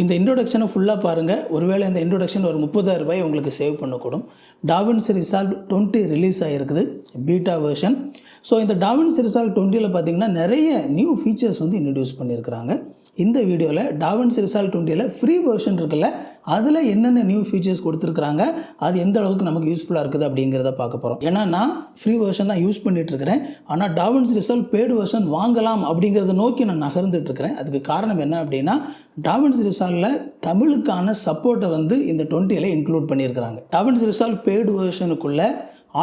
இந்த இன்ட்ரொடக்ஷனை ஃபுல்லாக பாருங்கள் ஒருவேளை இந்த இன்ட்ரொடக்ஷன் ஒரு முப்பதாயிரம் ரூபாய் உங்களுக்கு சேவ் பண்ணக்கூடும். டாவின்ஸ் ரிசால்வ் டுவெண்ட்டி ரிலீஸ் ஆகிருக்குது பீட்டா வெர்ஷன் ஸோ இந்த டாவின்ஸ் ரிசால்வ் டுவெண்ட்டியில் பார்த்தீங்கன்னா நிறைய நியூ ஃபீச்சர்ஸ் வந்து இன்ட்ரடியூஸ் பண்ணியிருக்கிறாங்க. இந்த வீடியோவில் டாவின்ஸ் ரிசால்ட் டுவெண்ட்டியில் ஃப்ரீ வெர்ஷன் இருக்குல்ல அதில் என்னென்ன நியூ ஃபீச்சர்ஸ் கொடுத்துருக்குறாங்க அது எந்த அளவுக்கு நமக்கு யூஸ்ஃபுல்லாக இருக்குது அப்படிங்கிறத பார்க்க போகிறோம் ஏன்னா நான் ஃப்ரீ வெர்ஷன் தான் யூஸ் பண்ணிட்டு இருக்கிறேன் ஆனால் டாவின்ஸ் ரிசால்ட் பெய்டு வெர்ஷன் வாங்கலாம் அப்படிங்கிறத நோக்கி நான் நகர்ந்துட்டு இருக்கிறேன் அதுக்கு காரணம் என்ன அப்படின்னா டாவின்ஸ் ரிசால்வில் தமிழுக்கான சப்போர்ட்டை வந்து இந்த டுவெண்ட்டியில் இன்க்ளூட் பண்ணியிருக்கிறாங்க. டாவின்ஸ் ரிசால்ட் பெய்டு வெர்ஷனுக்குள்ளே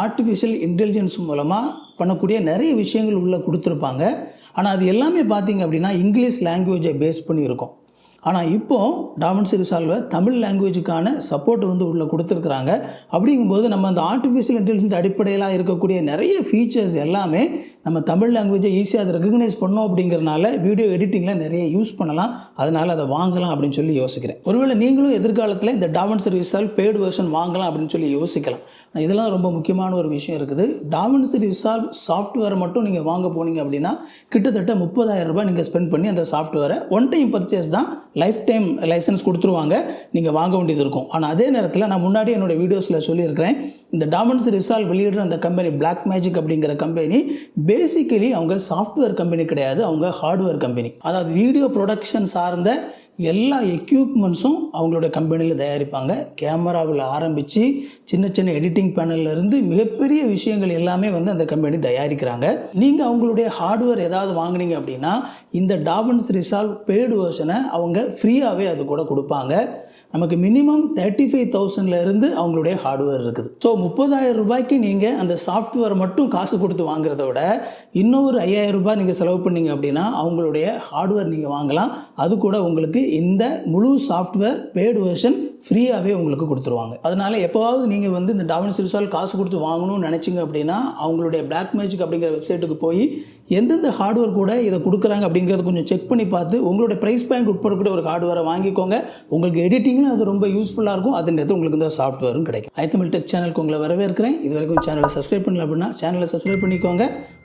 ஆர்டிஃபிஷியல் இன்டெலிஜென்ஸ் மூலமாக பண்ணக்கூடிய நிறைய விஷயங்கள் உள்ளே கொடுத்துருப்பாங்க. ஆனால் அது எல்லாமே பார்த்தீங்க அப்படின்னா இங்கிலீஷ் லாங்குவேஜை பேஸ் பண்ணி இருக்கும் ஆனால் இப்போது டாமன் ரிசால்வை தமிழ் லாங்குவேஜுக்கான சப்போர்ட் வந்து உள்ளே கொடுத்துருக்குறாங்க. அப்படிங்கும்போது நம்ம அந்த ஆர்டிஃபிஷியல் இன்டெலிஜென்ஸ் அடிப்படையிலாக இருக்கக்கூடிய நிறைய ஃபீச்சர்ஸ் எல்லாமே நம்ம தமிழ் லாங்குவேஜை ஈஸியாக அதை ரெகக்னைஸ் பண்ணோம் அப்படிங்கிறனால வீடியோ எடிட்டிங்கில் நிறைய யூஸ் பண்ணலாம். அதனால் அதை வாங்கலாம் அப்படின்னு சொல்லி யோசிக்கிறேன். ஒருவேளை நீங்களும் எதிர்காலத்தில் இந்த டாமன்ஸ் ரிசால்வ் பெய்டு வெர்ஷன் வாங்கலாம் அப்படின்னு சொல்லி யோசிக்கலாம். இதெல்லாம் ரொம்ப முக்கியமான ஒரு விஷயம் இருக்குது. டாமன்ஸ் ரிசால்வ் சாஃப்ட்வேரை மட்டும் நீங்கள் வாங்க போனீங்க அப்படின்னா கிட்டத்தட்ட முப்பதாயிரம் ரூபாய் நீங்கள் ஸ்பெண்ட் பண்ணி அந்த சாஃப்ட்வேரை ஒன் டைம் பர்ச்சேஸ் தான் லைஃப் டைம் லைசன்ஸ் கொடுத்துருவாங்க. நீங்கள் வாங்க வேண்டியது இருக்கும். ஆனால் அதே நேரத்தில் நான் முன்னாடி என்னோட வீடியோஸில் சொல்லியிருக்கிறேன். இந்த டாமன்ஸ் ரிசால்வ் வெளியிடுற அந்த கம்பெனி பிளாக் மேஜிக் அப்படிங்கிற கம்பெனி பேசிக்கலி அவங்க சாஃப்ட்வேர் கம்பெனி கிடையாது அவங்க ஹார்ட்வேர் கம்பெனி அதாவது வீடியோ ப்ரொடக்ஷன் சார்ந்த எல்லா எக்யூப்மெண்ட்ஸும் அவங்களோட கம்பெனியில் தயாரிப்பாங்க. கேமராவில் ஆரம்பித்து சின்ன சின்ன எடிட்டிங் இருந்து மிகப்பெரிய விஷயங்கள் எல்லாமே வந்து அந்த கம்பெனி தயாரிக்கிறாங்க. நீங்கள் அவங்களுடைய ஹார்ட்வேர் ஏதாவது வாங்குனீங்க அப்படின்னா இந்த டாபன்ஸ் ரிசால்வ் பெய்டு வேர்ஷனை அவங்க ஃப்ரீயாகவே அது கூட கொடுப்பாங்க. நமக்கு மினிமம் தேர்ட்டி ஃபைவ் தௌசண்ட்லேருந்து அவங்களுடைய ஹார்ட்வேர் இருக்குது. ஸோ முப்பதாயிரம் ரூபாய்க்கு நீங்கள் அந்த சாஃப்ட்வேர் மட்டும் காசு கொடுத்து வாங்குறத விட இன்னொரு ஐயாயிரம் ரூபாய் நீங்கள் செலவு பண்ணீங்க அப்படின்னா அவங்களுடைய ஹார்ட்வேர் நீங்கள் வாங்கலாம். அது கூட உங்களுக்கு இந்த முழு சாஃப்ட்வேர் பேடு வெர்ஷன் ஃப்ரீயாகவே உங்களுக்கு கொடுத்துருவாங்க. அதனால் எப்போவாவது நீங்கள் வந்து இந்த டவுன் சிறுசால் காசு கொடுத்து வாங்கணும்னு நினச்சிங்க அப்படின்னா அவங்களுடைய பிளாக் மேஜிக் அப்படிங்கிற வெப்சைட்டுக்கு போய் எந்தெந்த ஹார்ட்வேர் கூட இதை கொடுக்குறாங்க அப்படிங்கிறத கொஞ்சம் செக் பண்ணி பார்த்து உங்களுடைய ப்ரைஸ் பாயிண்ட் உட்படக்கூடிய ஒரு ஹார்ட்வேரை வாங்கிக்கோங்க. உங்களுக்கு எடிட்டிங்கும் அது ரொம்ப யூஸ்ஃபுல்லாக இருக்கும். அதே நேரத்தில் உங்களுக்கு இந்த சாஃப்ட்வேரும் கிடைக்கும். ஐத்தமிழ் டெக் சேனலுக்கு உங்களை வரவேற்கிறேன். இது வரைக்கும் சேனலை சப்ஸ்கிரைப் பண்ணல அப்படின்னா சேனலை சப்ஸ்கிரைப் பண்ணிக்கோங்க.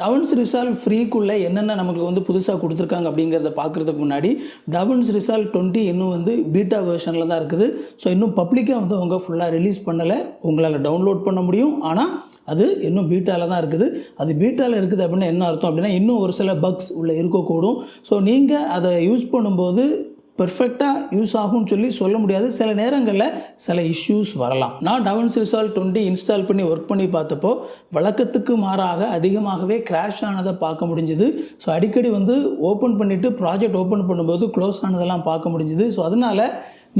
டவுன்ஸ் ரிசால்வ் ஃப்ரீக்குள்ளே என்னென்ன நமக்கு வந்து புதுசாக கொடுத்துருக்காங்க அப்படிங்கிறத பார்க்குறதுக்கு முன்னாடி டவுன்ஸ் ரிசால்வ் டுவெண்ட்டி இன்னும் வந்து பீட்டா வெர்ஷனில் தான் இருக்குது. ஸோ இன்னும் பப்ளிக்காக வந்து அவங்க ஃபுல்லாக ரிலீஸ் பண்ணலை. உங்களால் டவுன்லோட் பண்ண முடியும். ஆனால் அது இன்னும் பீட்டாவில் தான் இருக்குது. அது பீட்டாவில் இருக்குது அப்படின்னா என்ன அர்த்தம் அப்படின்னா இன்னும் ஒரு சில பக்ஸ் உள்ளே இருக்கக்கூடும். ஸோ நீங்கள் அதை யூஸ் பண்ணும்போது பெர்ஃபெக்டாக யூஸ் ஆகும்னு சொல்லி சொல்ல முடியாது. சில நேரங்களில் சில இஷ்யூஸ் வரலாம். நான் டவுன்ஸ் ரிசால்வ் டுவெண்ட்டி இன்ஸ்டால் பண்ணி ஒர்க் பண்ணி பார்த்தப்போ வழக்கத்துக்கு மாறாக அதிகமாகவே கிராஷ் ஆனதை பார்க்க முடிஞ்சுது. ஸோ அடிக்கடி வந்து ஓப்பன் பண்ணிவிட்டு ப்ராஜெக்ட் ஓப்பன் பண்ணும்போது க்ளோஸ் ஆனதெல்லாம் பார்க்க முடிஞ்சுது. ஸோ அதனால்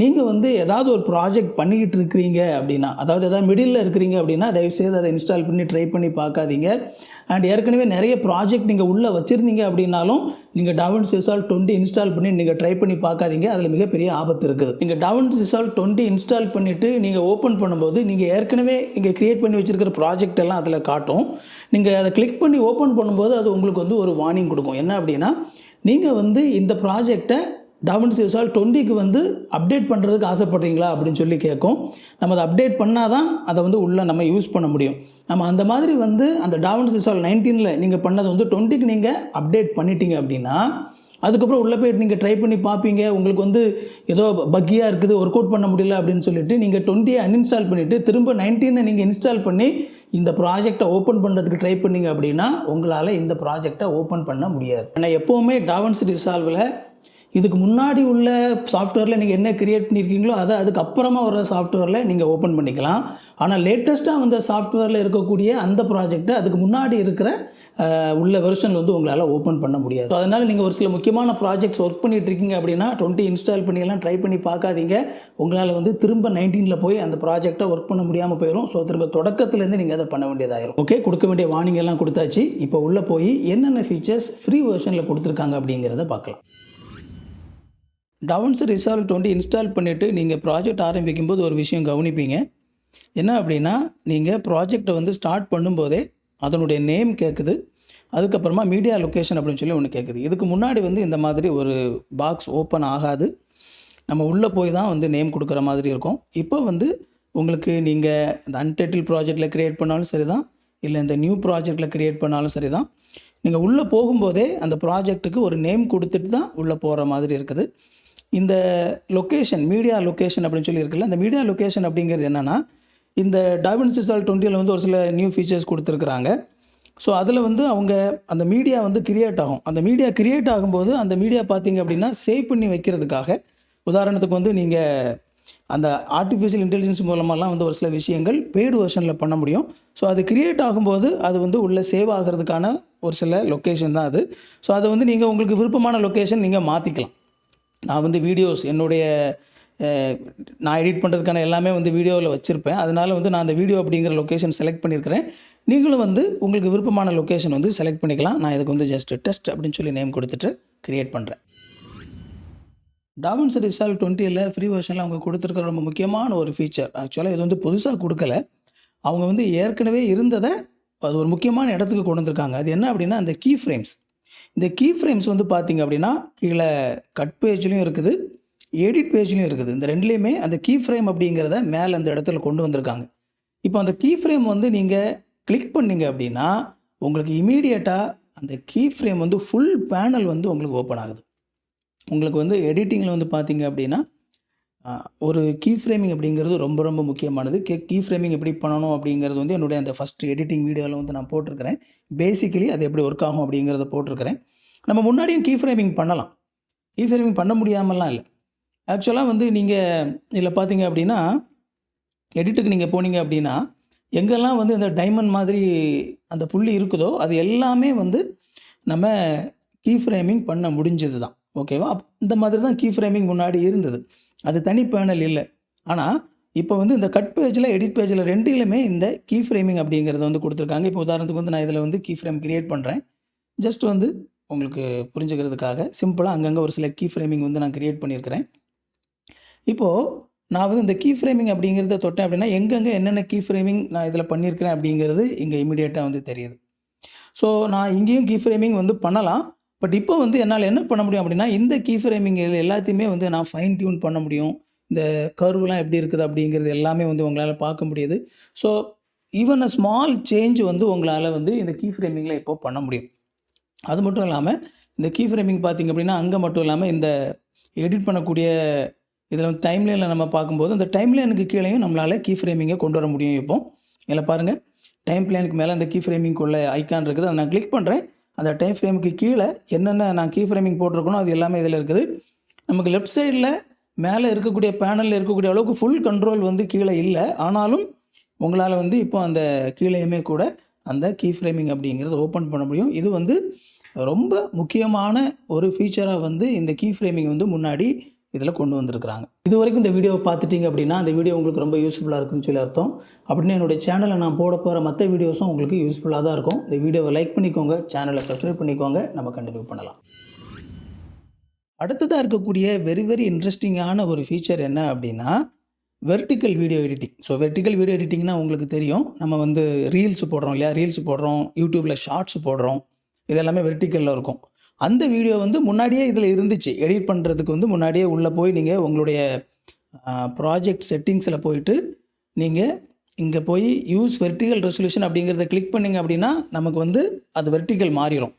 நீங்கள் வந்து ஏதாவது ஒரு ப்ராஜெக்ட் பண்ணிக்கிட்டு இருக்கிறீங்க அப்படின்னா அதாவது ஏதாவது மிடில் இருக்கிறீங்க அப்படின்னா தயவுசெய்து அதை இன்ஸ்டால் பண்ணி ட்ரை பண்ணி பார்க்காதீங்க. அண்ட் ஏற்கனவே நிறைய ப்ராஜெக்ட் நீங்கள் உள்ளே வச்சுருந்தீங்க அப்படின்னாலும் நீங்கள் டவுன் சிசால் டுவெண்ட்டி இன்ஸ்டால் பண்ணி நீங்கள் ட்ரை பண்ணி பார்க்காதீங்க. அதில் மிகப்பெரிய ஆபத்து இருக்குது. நீங்கள் டவுன் சிசால் டுவெண்ட்டி இன்ஸ்டால் பண்ணிவிட்டு நீங்கள் ஓப்பன் பண்ணும்போது நீங்கள் ஏற்கனவே இங்கே க்ரியேட் பண்ணி வச்சுருக்கிற ப்ராஜெக்ட் எல்லாம் அதில் காட்டும். நீங்கள் அதை கிளிக் பண்ணி ஓப்பன் பண்ணும்போது அது உங்களுக்கு வந்து ஒரு வார்னிங் கொடுக்கும். என்ன அப்படின்னா நீங்கள் வந்து இந்த ப்ராஜெக்டை டாவன் சிசால் டுவெண்ட்டிக்கு வந்து அப்டேட் பண்ணுறதுக்கு ஆசைப்பட்றீங்களா? அப்படின்னு சொல்லி கேட்கும். நம்ம அதை அப்டேட் பண்ணால் தான் அதை வந்து உள்ளே நம்ம யூஸ் பண்ண முடியும். நம்ம அந்த மாதிரி வந்து அந்த டாவன் சிசால் நைன்டீனில் நீங்கள் பண்ணது வந்து டுவெண்ட்டிக்கு நீங்கள் அப்டேட் பண்ணிட்டீங்க அப்படின்னா அதுக்கப்புறம் உள்ளே போய்ட்டு நீங்கள் ட்ரை பண்ணி பார்ப்பீங்க. உங்களுக்கு வந்து ஏதோ பக்கியாக இருக்குது ஒர்க் அவுட் பண்ண முடியல அப்படின்னு சொல்லிட்டு நீங்கள் டுவெண்ட்டியை அன்இன்ஸ்டால் பண்ணிவிட்டு திரும்ப நைன்டீனை நீங்கள் இன்ஸ்டால் பண்ணி இந்த ப்ராஜெக்டை ஓப்பன் பண்ணுறதுக்கு ட்ரை பண்ணீங்க அப்படின்னா உங்களால் இந்த ப்ராஜெக்டை ஓப்பன் பண்ண முடியாது. ஆனால் எப்போவுமே டாவன்ஸ் ரிசால்வில் இதுக்கு முன்னாடி உள்ள சாஃப்ட்வேரில் நீங்கள் என்ன க்ரியேட் பண்ணியிருக்கீங்களோ அதை அதுக்கப்புறமா வர சாஃப்ட்வேரில் நீங்கள் ஓப்பன் பண்ணிக்கலாம். ஆனால் லேட்டஸ்ட்டாக வந்த சாஃப்ட்வேரில் இருக்கக்கூடிய அந்த ப்ராஜெக்ட்டை அதுக்கு முன்னாடி இருக்கிற உள்ள வெர்ஷன் வந்து உங்களால் ஓப்பன் பண்ண முடியாது. அதனால் நீங்கள் ஒரு சில முக்கியமான ப்ராஜெக்ட்ஸ் ஒர்க் பண்ணிகிட்ருக்கீங்க இருக்கீங்க அப்படின்னா டுவெண்ட்டி இன்ஸ்டால் பண்ணியெல்லாம் ட்ரை பண்ணி பார்க்காதீங்க. உங்களால் வந்து திரும்ப நைன்டீனில் போய் அந்த ப்ராஜெக்ட்டை ஒர்க் பண்ண முடியாமல் போயிடும் ஸோ திரும்ப தொடக்கத்துலேருந்து நீங்கள் அதை பண்ண வேண்டியதாயிரும். ஓகே கொடுக்க வேண்டிய வார்னிங் எல்லாம் கொடுத்தாச்சு. இப்போ உள்ளே போய் என்னென்ன ஃபீச்சர்ஸ் ஃப்ரீ வெர்ஷனில் கொடுத்துருக்காங்க அப்படிங்கிறத பார்க்கலாம். டவுன்ஸ் ரிசால்ட் வந்து இன்ஸ்டால் பண்ணிவிட்டு நீங்கள் ப்ராஜெக்ட் ஆரம்பிக்கும் போது ஒரு விஷயம் கவனிப்பீங்க. என்ன அப்படின்னா நீங்கள் ப்ராஜெக்டை வந்து ஸ்டார்ட் பண்ணும்போதே அதனுடைய நேம் கேட்குது அதுக்கப்புறமா மீடியா லொக்கேஷன் அப்படின்னு சொல்லி ஒன்று கேட்குது இதுக்கு முன்னாடி வந்து இந்த மாதிரி ஒரு பாக்ஸ் ஓப்பன் ஆகாது. நம்ம உள்ளே போய் தான் வந்து நேம் கொடுக்குற மாதிரி இருக்கும். இப்போ வந்து உங்களுக்கு நீங்கள் இந்த அன்டைட்டில் ப்ராஜெக்டில் க்ரியேட் பண்ணாலும் சரி தான் இல்லை இந்த நியூ ப்ராஜெக்டில் க்ரியேட் பண்ணாலும் சரி தான் நீங்கள் உள்ளே போகும்போதே அந்த ப்ராஜெக்ட்டுக்கு ஒரு நேம் கொடுத்துட்டு தான் உள்ளே போகிற மாதிரி இருக்குது. இந்த லொக்கேஷன் மீடியா லொக்கேஷன் அப்படின்னு சொல்லி இருக்குல்ல இந்த மீடியா லொக்கேஷன் அப்படிங்கிறது என்னென்னா இந்த டாவின் சிசால் டுவெண்ட்டியில் வந்து ஒரு சில நியூ ஃபீச்சர்ஸ் கொடுத்துருக்குறாங்க. ஸோ அதில் வந்து அவங்க அந்த மீடியா வந்து கிரியேட் ஆகும். அந்த மீடியா கிரியேட் ஆகும்போது அந்த மீடியா பார்த்தீங்க அப்படின்னா சேவ் பண்ணி வைக்கிறதுக்காக உதாரணத்துக்கு வந்து நீங்கள் அந்த ஆர்டிஃபிஷியல் இன்டெலிஜென்ஸ் மூலமாகலாம் வந்து ஒரு சில விஷயங்கள் பெய்டு வெர்ஷனில் பண்ண முடியும். ஸோ அது கிரியேட் ஆகும்போது அது வந்து உள்ளே சேவ் ஆகிறதுக்கான ஒரு சில லொக்கேஷன் தான் அது. ஸோ அதை வந்து நீங்கள் உங்களுக்கு விருப்பமான லொக்கேஷன் நீங்கள் மாற்றிக்கலாம் நான் வந்து வீடியோஸ் என்னுடைய நான் எடிட் பண்ணுறதுக்கான எல்லாமே வந்து வீடியோவில் வச்சுருப்பேன். அதனால் வந்து நான் அந்த வீடியோ அப்படிங்கிற லொக்கேஷன் செலக்ட் பண்ணியிருக்கிறேன் நீங்களும் வந்து உங்களுக்கு விருப்பமான லொக்கேஷன் வந்து செலக்ட் பண்ணிக்கலாம். நான் இதுக்கு வந்து ஜஸ்ட் டெஸ்ட் அப்படின்னு சொல்லி நேம் கொடுத்துட்டு க்ரியேட் பண்ணுறேன் டாமன்ஸ் ரிசால் டுவெண்ட்டியில் ஃப்ரீ வெர்ஷனில் அவங்க கொடுத்துருக்கிற ரொம்ப முக்கியமான ஒரு ஃபீச்சர் ஆக்சுவலாக இது வந்து புதுசாக கொடுக்கல. அவங்க வந்து ஏற்கனவே இருந்ததை அது ஒரு முக்கியமான இடத்துக்கு கொண்டு வந்திருக்காங்க. அது என்ன அப்படின்னா அந்த கீ ஃப்ரேம்ஸ் இந்த கீ ஃப்ரேம்ஸ் வந்து பார்த்தீங்க அப்படின்னா கீழே கட் பேஜ்லேயும் இருக்குது எடிட் பேஜ்லேயும் இருக்குது. இந்த ரெண்டுலேயுமே அந்த கீ ஃப்ரேம் அப்படிங்கிறத மேலே அந்த இடத்துல கொண்டு வந்திருக்காங்க. இப்போ அந்த கீ ஃப்ரேம் வந்து நீங்கள் கிளிக் பண்ணீங்க அப்படின்னா உங்களுக்கு இமீடியட்டாக அந்த கீ ஃப்ரேம் வந்து ஃபுல் பேனல் வந்து உங்களுக்கு ஓப்பன் ஆகுது. உங்களுக்கு வந்து எடிட்டிங்கில் வந்து பார்த்தீங்க அப்படின்னா ஒரு கீ ஃப்ரேமிங் அப்படிங்கிறது ரொம்ப ரொம்ப முக்கியமானது. கே கீ ஃப்ரேமிங் எப்படி பண்ணணும் அப்படிங்கிறது வந்து என்னுடைய அந்த ஃபஸ்ட் எடிட்டிங் வீடியோவில் வந்து நான் போட்டிருக்கிறேன். பேசிக்கலி அது எப்படி ஒர்க் ஆகும் அப்படிங்கிறத போட்டிருக்கிறேன். நம்ம முன்னாடியும் கீ ஃப்ரேமிங் பண்ணலாம். கீ ஃப்ரேமிங் பண்ண முடியாமலாம் இல்லை. ஆக்சுவலாக வந்து நீங்கள் இதில் பார்த்தீங்க அப்படின்னா எடிட்டுக்கு நீங்கள் போனீங்க அப்படின்னா எங்கெல்லாம் வந்து இந்த டைமண்ட் மாதிரி அந்த புள்ளி இருக்குதோ அது எல்லாமே வந்து நம்ம கீ ஃப்ரேமிங் பண்ண முடிஞ்சது தான் ஓகேவா அப் இந்த மாதிரி தான் கீ ஃப்ரேமிங் முன்னாடி இருந்தது. அது தனி பேனல் இல்லை. ஆனால் இப்போ வந்து இந்த கட் பேஜில் எடிட் பேஜில் ரெண்டுலையுமே இந்த கீ ஃப்ரேமிங் அப்படிங்கிறத வந்து கொடுத்துருக்காங்க. இப்போ உதாரணத்துக்கு வந்து நான் இதில் வந்து கீ ஃப்ரேம் கிரியேட் பண்ணுறேன் ஜஸ்ட் வந்து உங்களுக்கு புரிஞ்சுக்கிறதுக்காக சிம்பிளாக அங்கங்கே ஒரு சில கீ ஃப்ரேமிங் வந்து நான் கிரியேட் பண்ணியிருக்கிறேன் இப்போது நான் வந்து இந்த கீ ஃப்ரேமிங் அப்படிங்கிறத தொட்டேன் அப்படின்னா எங்கெங்கே என்னென்ன கீ ஃப்ரேமிங் நான் இதில் பண்ணியிருக்கிறேன் அப்படிங்கிறது இங்கே இமீடியட்டாக வந்து தெரியுது. ஸோ நான் இங்கேயும் கீ ஃப்ரேமிங் வந்து பண்ணலாம். பட் இப்போ வந்து என்னால் என்ன பண்ண முடியும் அப்படின்னா இந்த கீ ஃப்ரேமிங் இது எல்லாத்தையுமே வந்து நான் ஃபைன் டியூன் பண்ண முடியும். இந்த கர்வ்லாம் எப்படி இருக்குது அப்படிங்கிறது எல்லாமே வந்து உங்களால் பார்க்க முடியுது. So even a small change வந்து உங்களால் வந்து இந்த கீ ஃப்ரேமிங்கில் இப்போ பண்ண முடியும். அது மட்டும் இல்லாமல் இந்த கீ ஃப்ரேமிங் பார்த்திங்க அப்படின்னா அங்கே மட்டும் இல்லாமல் இந்த எடிட் பண்ணக்கூடிய இதில் வந்து டைம்லைனில் நம்ம பார்க்கும்போது அந்த டைம்லைனுக்கு கீழேயும் நம்மளால் கீ ஃப்ரேமிங்கை கொண்டு வர முடியும் இப்போ. இதில் பாருங்கள் டைம் பிளானுக்கு மேலே அந்த கீ ஃப்ரேமிங்குள்ள ஐக்கான் இருக்குது. அதை நான் கிளிக் பண்ணுறேன் அந்த டைம் ஃப்ரேமுக்கு கீழே என்னென்ன நான் கீ ஃப்ரேமிங் போட்டிருக்கணும் அது எல்லாமே இதில் இருக்குது. நமக்கு லெஃப்ட் சைடில் மேலே இருக்கக்கூடிய பேனலில் இருக்கக்கூடிய அளவுக்கு ஃபுல் கண்ட்ரோல் வந்து கீழே இல்லை. ஆனாலும் உங்களால் வந்து இப்போ அந்த கீழேயுமே கூட அந்த கீ ஃப்ரேமிங் அப்படிங்கிறத ஓப்பன் பண்ண முடியும். இது வந்து ரொம்ப முக்கியமான ஒரு ஃபீச்சராக வந்து இந்த கீ ஃப்ரேமிங் வந்து முன்னாடி இதில் கொண்டு வந்திருக்கிறாங்க. இது வரைக்கும் இந்த வீடியோவை பார்த்துட்டிங்க அப்படின்னா அந்த வீடியோ உங்களுக்கு ரொம்ப யூஸ்ஃபுல்லாக இருக்குன்னு சொல்லி அர்த்தம். அப்படின்னு என்னுடைய சேனலில் நான் போட போகிற மற்ற வீடியோஸும் உங்களுக்கு யூஸ்ஃபுல்லாக தான் இருக்கும். இந்த வீடியோவை லைக் பண்ணிக்கோங்க சேனலை சப்ஸ்கிரைப் பண்ணிக்கோங்க. நம்ம கண்டினியூ பண்ணலாம். அடுத்ததாக இருக்கக்கூடிய வெரி வெரி இன்ட்ரெஸ்டிங்கான ஒரு ஃபீச்சர் என்ன அப்படின்னா vertical video editing so vertical video எடிட்டிங்னா உங்களுக்கு தெரியும். நம்ம வந்து ரீல்ஸ் போடுறோம் இல்லையா? ரீல்ஸ் போடுறோம் யூடியூப்பில் ஷார்ட்ஸ் போடுறோம். இதெல்லாமே வெர்டிக்கலில் இருக்கும். அந்த வீடியோ வந்து முன்னாடியே இதில் இருந்துச்சு. எடிட் பண்ணுறதுக்கு வந்து முன்னாடியே உள்ளே போய் நீங்கள் உங்களுடைய ப்ராஜெக்ட் செட்டிங்ஸில் போயிட்டு நீங்கள் இங்கே போய் யூஸ் வெர்டிகல் ரெசல்யூஷன் அப்படிங்கிறத கிளிக் பண்ணிங்க அப்படின்னா நமக்கு வந்து அது வெர்டிகல் மாறிடும்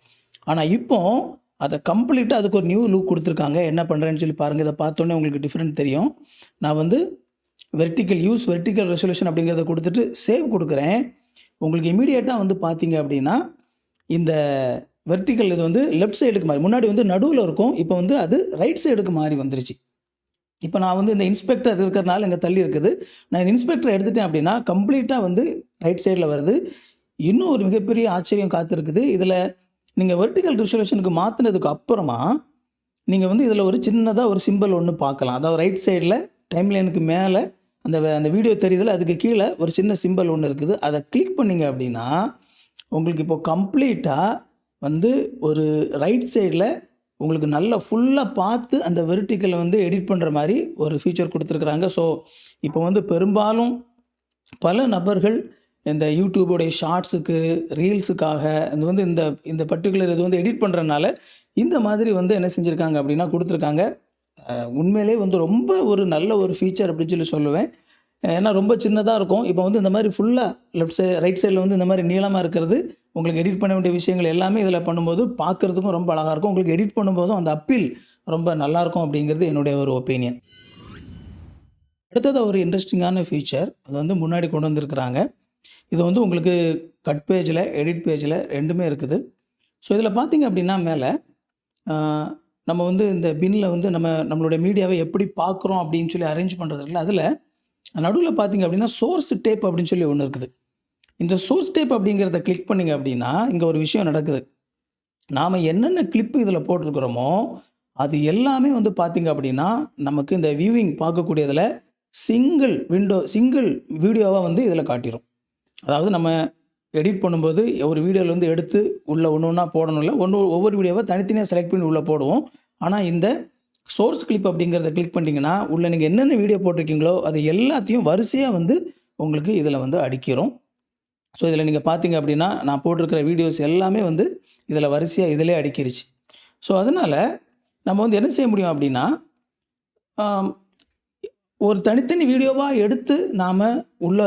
ஆனால் இப்போ அதை கம்ப்ளீட்டாக அதுக்கு ஒரு நியூ லுக் கொடுத்துருக்காங்க. என்ன பண்ணுறேன்னு சொல்லி பாருங்கள் இதை பார்த்தோன்னே உங்களுக்கு டிஃப்ரெண்ட் தெரியும். நான் வந்து வெர்டிக்கல் யூஸ் வெர்டிக்கல் ரெசல்யூஷன் அப்படிங்கிறத கொடுத்துட்டு சேவ் கொடுக்குறேன். உங்களுக்கு இமீடியட்டாக வந்து பார்த்தீங்க அப்படின்னா இந்த வெர்டிக்கல் இது வந்து லெஃப்ட் சைடுக்கு மாறி முன்னாடி வந்து நடுவில் இருக்கும் இப்போ வந்து அது ரைட் சைடுக்கு மாறி வந்துருச்சு. இப்போ நான் வந்து இந்த இன்ஸ்பெக்டர் இருக்கிறனால இங்கே தள்ளி இருக்குது. நான் இந்த இன்ஸ்பெக்டர் எடுத்துட்டேன் அப்படின்னா கம்ப்ளீட்டாக வந்து ரைட் சைடில் வருது. இன்னும் ஒரு மிகப்பெரிய ஆச்சரியம் காத்திருக்குது. இதில் நீங்கள் வெர்டிக்கல் ரிசல்யூஷனுக்கு மாற்றினதுக்கு அப்புறமா நீங்கள் வந்து இதில் ஒரு சின்னதாக ஒரு சிம்பிள் ஒன்று பார்க்கலாம். அதாவது ரைட் சைடில் டைம்லைனுக்கு மேலே அந்த அந்த வீடியோ தெரியுதுல அதுக்கு கீழே ஒரு சின்ன சிம்பிள் ஒன்று இருக்குது. அதை கிளிக் பண்ணீங்க அப்படின்னா உங்களுக்கு இப்போ கம்ப்ளீட்டாக வந்து ஒரு ரைட் சைடில் உங்களுக்கு நல்லா ஃபுல்லாக பார்த்து அந்த வெர்டிக்கலை வந்து எடிட் பண்ணுற மாதிரி ஒரு ஃபீச்சர் கொடுத்துருக்குறாங்க. ஸோ இப்போ வந்து பெரும்பாலும் பல நபர்கள் இந்த யூடியூபோடைய ஷார்ட்ஸுக்கு ரீல்ஸுக்காக அது வந்து இந்த இந்த பர்டிகுலர் இது வந்து எடிட் பண்ணுறதுனால இந்த மாதிரி வந்து என்ன செஞ்சுருக்காங்க அப்படின்னா கொடுத்துருக்காங்க. உண்மையிலே வந்து ரொம்ப ஒரு நல்ல ஒரு ஃபீச்சர் அப்படின்னு சொல்லி சொல்லுவேன். ஏன்னா ரொம்ப சின்னதாக இருக்கும். இப்போ வந்து இந்த மாதிரி ஃபுல்லாக லெஃப்ட் சைடு ரைட் சைடில் வந்து இந்த மாதிரி நீளமாக இருக்கிறது உங்களுக்கு எடிட் பண்ண வேண்டிய விஷயங்கள் எல்லாமே இதில் பண்ணும்போது பார்க்குறதுக்கும் ரொம்ப அழகாக இருக்கும். உங்களுக்கு எடிட் பண்ணும்போதும் அந்த அப்பீல் ரொம்ப நல்லாயிருக்கும் அப்படிங்கிறது என்னுடைய ஒரு ஒப்பீனியன் அடுத்தது ஒரு இன்ட்ரெஸ்டிங்கான ஃபீச்சர் அது வந்து முன்னாடி கொண்டு வந்திருக்கிறாங்க. இது வந்து உங்களுக்கு கட் பேஜில் எடிட் பேஜில் ரெண்டுமே இருக்குது. ஸோ இதில் பார்த்தீங்க அப்படின்னா மேலே நம்ம வந்து இந்த பின்னில் வந்து நம்ம நம்மளுடைய மீடியாவை எப்படி பார்க்குறோம் அப்படின்னு சொல்லி அரேஞ்ச் பண்ணுறது இருக்குல்ல அதில் நடுவில் பார்த்தீங்க அப்படின்னா சோர்ஸ் டேப் அப்படின்னு சொல்லி ஒன்று இருக்குது. இந்த சோர்ஸ் டேப் அப்படிங்கிறத கிளிக் பண்ணிங்க அப்படின்னா இங்கே ஒரு விஷயம் நடக்குது. நாம் என்னென்ன கிளிப்பு இதில் போட்டிருக்கிறோமோ அது எல்லாமே வந்து பார்த்தீங்க அப்படின்னா நமக்கு இந்த வியூவிங் பார்க்கக்கூடியதில் சிங்கிள் விண்டோ சிங்கிள் வீடியோவாக வந்து இதில் காட்டிடும் அதாவது நம்ம எடிட் பண்ணும்போது ஒரு வீடியோலேருந்து எடுத்து உள்ளே ஒன்று ஒன்றா போடணும்ல ஒன்று ஒவ்வொரு வீடியோவை தனித்தனியாக செலக்ட் பண்ணி உள்ளே போடுவோம். ஆனால் இந்த சோர்ஸ் கிளிப் அப்படிங்கிறத கிளிக் பண்ணிட்டீங்கன்னா உள்ளே நீங்கள் என்னென்ன வீடியோ போட்டிருக்கீங்களோ அது எல்லாத்தையும் வரிசையாக வந்து உங்களுக்கு இதில் வந்து அடிக்கிறோம். ஸோ இதில் நீங்கள் பார்த்தீங்க அப்படின்னா நான் போட்டிருக்கிற வீடியோஸ் எல்லாமே வந்து இதில் வரிசையாக இதிலே அடிக்கிருச்சு. ஸோ அதனால் நம்ம வந்து என்ன செய்ய முடியும் அப்படின்னா ஒரு தனித்தனி வீடியோவாக எடுத்து நாம் உள்ள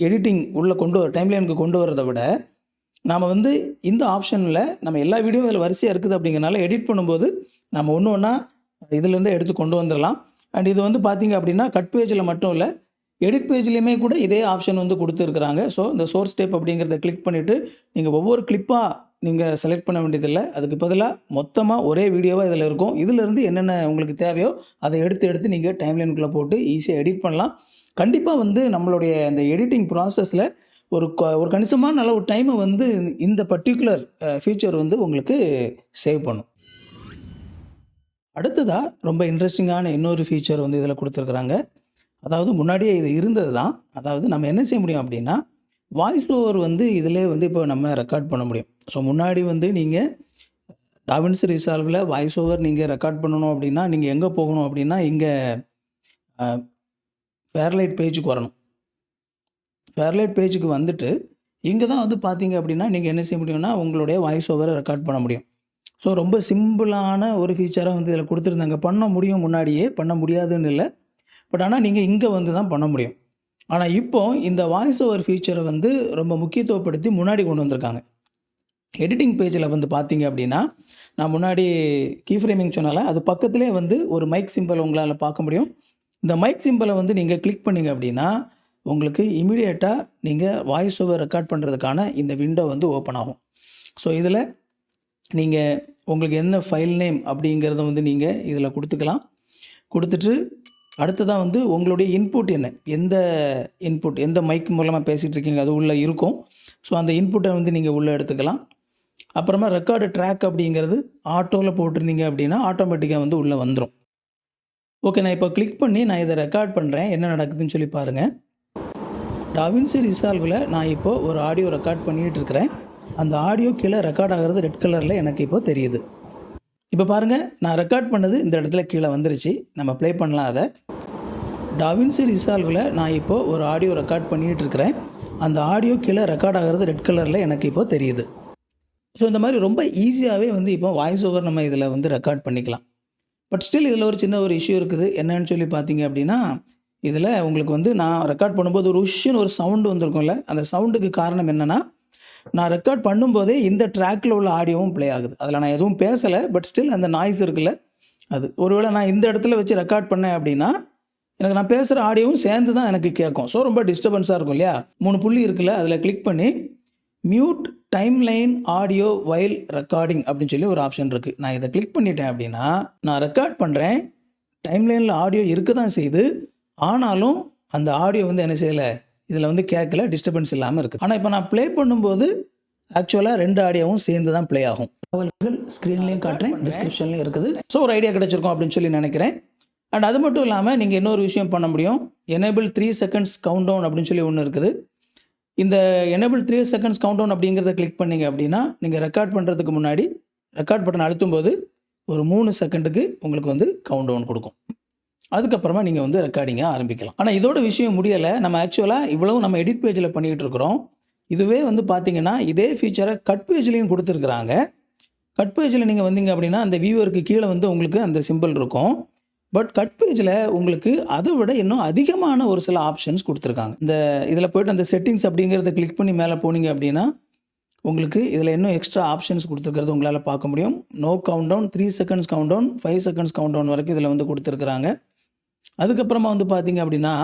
எடிட்டிங் உள்ளே கொண்டு வர டைம்லைனுக்கு கொண்டு வரதை விட நாம் வந்து இந்த ஆப்ஷனில் நம்ம எல்லா வீடியோவும் இதில் வரிசையாக இருக்குது அப்படிங்கிறனால எடிட் பண்ணும்போது நம்ம ஒன்று ஒன்றா இதுலேருந்தே எடுத்து கொண்டு வந்துடலாம் அண்ட் இது வந்து பார்த்தீங்க அப்படின்னா கட் பேஜில் மட்டும் இல்லை எடிட் பேஜ்லேயுமே கூட இதே ஆப்ஷன் வந்து கொடுத்துருக்குறாங்க. ஸோ இந்த சோர்ஸ் டேப் அப்படிங்கிறத கிளிக் பண்ணிவிட்டு நீங்கள் ஒவ்வொரு கிளிப்பாக நீங்கள் செலக்ட் பண்ண வேண்டியதில்லை. அதுக்கு பதிலாக மொத்தமாக ஒரே வீடியோவாக இதில் இருக்கும். இதிலிருந்து என்னென்ன உங்களுக்கு தேவையோ அதை எடுத்து எடுத்து நீங்கள் டைம்லைனுக்குள்ளே போட்டு ஈஸியாக எடிட் பண்ணலாம். கண்டிப்பாக வந்து நம்மளுடைய இந்த எடிட்டிங் ப்ராசஸில் ஒரு க- ஒரு கணிசமான அளவு டைமை வந்து இந்த பர்டிகுலர் ஃபியூச்சர் வந்து உங்களுக்கு சேவ் பண்ணும். அடுத்ததாக ரொம்ப இன்ட்ரெஸ்டிங்கான இன்னொரு ஃபீச்சர் வந்து இதில் கொடுத்துருக்குறாங்க. அதாவது முன்னாடியே இது இருந்தது தான் அதாவது நம்ம என்ன செய்ய முடியும் அப்படின்னா வாய்ஸ் ஓவர் வந்து இதிலே வந்து இப்போ நம்ம ரெக்கார்ட் பண்ண முடியும். ஸோ முன்னாடி வந்து நீங்கள் டாவின்ஸ் ரிசால்வில் வாய்ஸ் ஓவர் நீங்கள் ரெக்கார்ட் பண்ணணும் அப்படின்னா நீங்கள் எங்கே போகணும் அப்படின்னா இங்கே ஃபேர்லைட் பேஜுக்கு வரணும். ஃபேர்லைட் பேஜுக்கு வந்துட்டு இங்கே தான் வந்து பார்த்தீங்க அப்படின்னா நீங்கள் என்ன செய்ய முடியும்னா உங்களுடைய வாய்ஸ் ஓவரை ரெக்கார்ட் பண்ண முடியும். ஸோ ரொம்ப சிம்பிளான ஒரு ஃபீச்சராக வந்து இதில் கொடுத்துருந்தாங்க. பண்ண முடியும் முன்னாடியே பண்ண முடியாதுன்னு இல்லை. பட் ஆனால் நீங்கள் இங்கே வந்து தான் பண்ண முடியும். ஆனால் இப்போ இந்த வாய்ஸ் ஓவர் ஃபீச்சரை வந்து ரொம்ப முக்கியத்துவப்படுத்தி முன்னாடி கொண்டு வந்திருக்காங்க. எடிட்டிங் பேஜில் வந்து பார்த்தீங்க அப்படின்னா நான் முன்னாடி கீ ஃப்ரேமிங் சொன்னால அது பக்கத்துலேயே வந்து ஒரு மைக் சிம்பிள் உங்களால் பார்க்க முடியும். இந்த மைக் சிம்பிளை வந்து நீங்கள் கிளிக் பண்ணிங்க அப்படின்னா உங்களுக்கு இமிடியேட்டாக நீங்கள் வாய்ஸ் ஓவர் ரெக்கார்ட் பண்ணுறதுக்கான இந்த விண்டோ வந்து ஓப்பன் ஆகும். ஸோ இதில் நீங்கள் உங்களுக்கு என்ன ஃபைல் நேம் அப்படிங்கிறத வந்து நீங்கள் இதில் கொடுத்துக்கலாம். கொடுத்துட்டு அடுத்ததாக வந்து உங்களுடைய இன்புட் என்ன? எந்த இன்புட் எந்த மைக் மூலமாக பேசிகிட்டு இருக்கீங்க? அது உள்ளே இருக்கும். ஸோ அந்த இன்புட்டை வந்து நீங்கள் உள்ளே எடுத்துக்கலாம். அப்புறமா ரெக்கார்டு ட்ராக் அப்படிங்கிறது ஆட்டோவில் போட்டிருந்தீங்க அப்படின்னா ஆட்டோமேட்டிக்காக வந்து உள்ளே வந்துடும் ஓகே நான் இப்போ கிளிக் பண்ணி நான் இதை ரெக்கார்ட் பண்ணுறேன் என்ன நடக்குதுன்னு சொல்லி பாருங்கள் டாவின்சி ரிசால்வில் நான் இப்போது ஒரு ஆடியோ ரெக்கார்ட் பண்ணிகிட்டு இருக்கிறேன். அந்த ஆடியோ கீழே ரெக்கார்ட் ஆகிறது ரெட் கலரில் எனக்கு இப்போ தெரியுது. இப்போ பாருங்கள் நான் ரெக்கார்ட் பண்ணது இந்த இடத்துல கீழே வந்துருச்சு. நம்ம ப்ளே பண்ணலாம் அதை. டாவின்சி ரிசால்வில் நான் இப்போது ஒரு ஆடியோ ரெக்கார்ட் பண்ணிகிட்டு இருக்கிறேன். அந்த ஆடியோ கீழே ரெக்கார்ட் ஆகிறது ரெட் கலரில் எனக்கு இப்போ தெரியுது. ஸோ இந்த மாதிரி ரொம்ப ஈஸியாகவே வந்து இப்போ வாய்ஸ் ஓவர் நம்ம இதில் வந்து ரெக்கார்ட் பண்ணிக்கலாம். பட் ஸ்டில் இதில் ஒரு சின்ன ஒரு இஷ்யூ இருக்குது. என்னன்னு சொல்லி பார்த்தீங்க அப்படின்னா இதில் உங்களுக்கு வந்து நான் ரெக்கார்ட் பண்ணும்போது ஒரு உஷ்ஷுன்னு ஒரு சவுண்டு வந்திருக்கும்ல. அந்த சவுண்டுக்கு காரணம் என்னென்னா நான் ரெக்கார்ட் பண்ணும்போதே இந்த ட்ராக்கில் உள்ள ஆடியோவும் ப்ளே ஆகுது. அதில் நான் எதுவும் பேசலை பட் ஸ்டில் அந்த நாய்ஸ் இருக்குல்ல அது. ஒருவேளை நான் இந்த இடத்துல வச்சு ரெக்கார்ட் பண்ணேன் அப்படின்னா எனக்கு நான் பேசுகிற ஆடியோவும் சேர்ந்து தான் எனக்கு கேட்கும். ஸோ ரொம்ப டிஸ்டர்பன்ஸாக இருக்கும் இல்லையா? மூணு புள்ளி இருக்குல்ல அதில் கிளிக் பண்ணி mute timeline audio while recording அப்படின்னு சொல்லி ஒரு ஆப்ஷன் இருக்குது நான் இதை கிளிக் பண்ணிட்டேன் அப்படின்னா நான் ரெக்கார்ட் பண்ணுறேன் டைம் லைனில் ஆடியோ இருக்க தான் செய்யுது ஆனாலும் அந்த ஆடியோ வந்து என்ன செய்யலை இதில் வந்து கேட்கல டிஸ்டர்பன்ஸ் இல்லாமல் இருக்குது ஆனால் இப்போ நான் ப்ளே பண்ணும்போது ஆக்சுவலாக ரெண்டு ஆடியோவும் சேர்ந்து தான் ப்ளே ஆகும். தகவல்கள் ஸ்க்ரீன்லேயும் காட்டுறேன் டிஸ்கிரிப்ஷன்லேயும் இருக்குது. ஸோ ஒரு ஐடியா கிடச்சிருக்கும் அப்படின்னு சொல்லி நினைக்கிறேன். அண்ட் அது மட்டும் இல்லாமல் நீங்கள் இன்னொரு விஷயம் பண்ண முடியும். Enable three seconds count down அப்படின்னு சொல்லி ஒன்று இருக்குது. இந்த enable three seconds count down அப்படிங்கிறத கிளிக் பண்ணீங்க அப்படின்னா நீங்கள் ரெக்கார்ட் பண்ணுறதுக்கு முன்னாடி ரெக்கார்ட் பட்டன் அழுத்தும் போது ஒரு மூணு செகண்டுக்கு உங்களுக்கு வந்து கவுண்ட் டவுன் கொடுக்கும். அதுக்கப்புறமா நீங்கள் வந்து ரெக்கார்டிங்கை ஆரம்பிக்கலாம். ஆனால் இதோட விஷயம் முடியலை. நம்ம ஆக்சுவலாக இவ்வளவு நம்ம எடிட் பேஜில் பண்ணிகிட்டு இருக்கிறோம். இதுவே வந்து பார்த்தீங்கன்னா இதே ஃபீச்சரை கட் பேஜ்லேயும் கொடுத்துருக்குறாங்க. கட் பேஜில் நீங்கள் வந்தீங்க அப்படின்னா அந்த வியூவருக்கு கீழே வந்து உங்களுக்கு அந்த சிம்பிள் இருக்கும். பட் கட் பேஜில் உங்களுக்கு அதை விட இன்னும் அதிகமான ஒரு சில ஆப்ஷன்ஸ் கொடுத்துருக்காங்க. இந்த இதில் போய்ட்டு அந்த செட்டிங்ஸ் அப்படிங்கிறத கிளிக் பண்ணி மேலே போனீங்க அப்படின்னா உங்களுக்கு இதில் இன்னும் எக்ஸ்ட்ரா ஆப்ஷன்ஸ் கொடுத்துருக்கிறது உங்களால் பார்க்க முடியும். No count down three seconds count down five seconds count down வரைக்கும் இதில் வந்து கொடுத்துருக்குறாங்க. அதுக்கப்புறமா வந்து பார்த்தீங்க அப்படின்னா